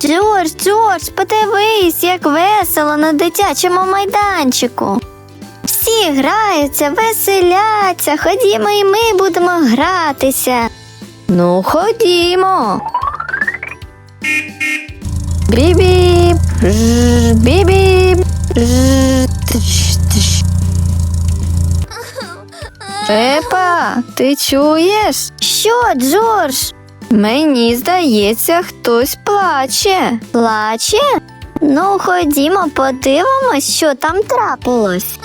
Джордж, Джордж, подивись, як весело на дитячому майданчику. Всі граються, веселяться. Ходімо і ми будемо гратися. Ну, ходімо. Бібі, бібі. Пепа, ти чуєш? Що, Джордж? Мені здається, хтось плаче. Плаче? Ну, ходімо, подивимось, що там трапилось.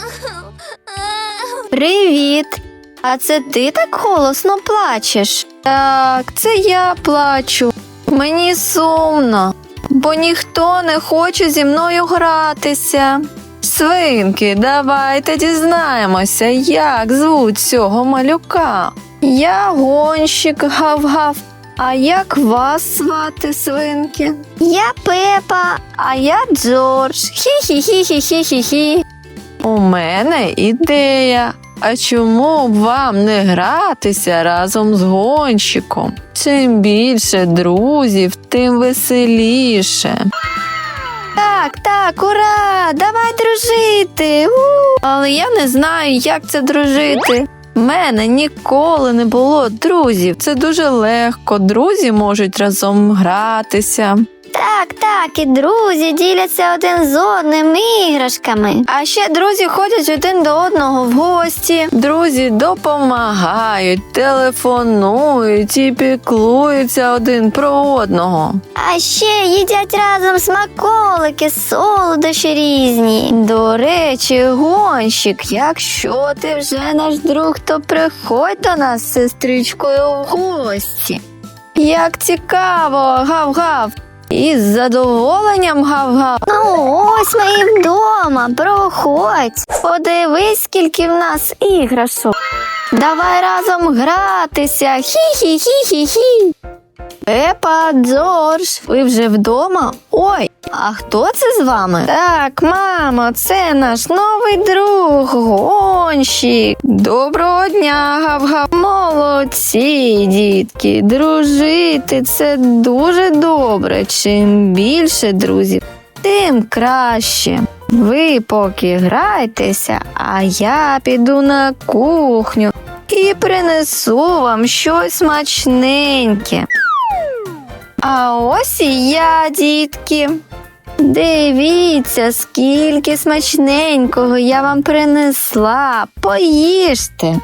Привіт. А це ти так голосно плачеш? Так, це я плачу. Мені сумно, бо ніхто не хоче зі мною гратися. Свинки, давайте дізнаємося, як звуть цього малюка. Я гонщик гав-гав. А як вас звати, свинки? Я Пепа, а я Джордж. Хі-хі-хі-хі-хі-хі. У мене ідея. А чому б вам не гратися разом з гонщиком? Чим більше друзів, тим веселіше. Так, так, ура! Давай дружити. У! Але я не знаю, як це дружити. Мене ніколи не було друзів. Це дуже легко. Друзі можуть разом гратися. Так, так, і друзі діляться один з одним іграшками. А ще друзі ходять один до одного в гості. Друзі допомагають, телефонують і піклуються один про одного. А ще їдять разом смаколики, солодощі різні. До речі, гонщик, якщо ти вже наш друг, то приходь до нас з сестричкою в гості. Як цікаво, гав-гав. Із задоволенням гав-гав. Ну, ось ми і вдома. Проходь. Подивись, скільки в нас іграшок. Давай разом гратися. Хі-хі-хі-хі-хі. Пепа, Джордж, ви вже вдома? Ой, а хто це з вами? Так, мамо, це наш новий друг, гонщик. Доброго дня, гав-гав. Молодці, дітки. Дружити це дуже добре. Чим більше друзів, тим краще. Ви поки грайтеся, а я піду на кухню і принесу вам щось смачненьке. А ось і я, дітки. Дивіться, скільки смачненького я вам принесла. Поїжте.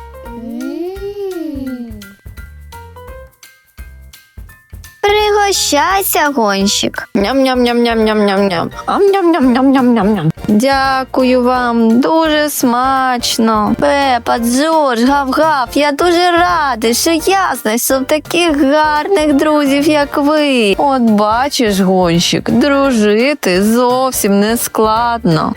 Пригощайся, гонщик. Ням-ням-ням-ням-ням-ням-ням. Ам-ням-ням-ням-ням-ням. Дякую вам, дуже смачно. Пепа, Джордж, гав-гав, я дуже радий, що я знайшов таких гарних друзів, як ви. От бачиш, гонщик, дружити зовсім не складно.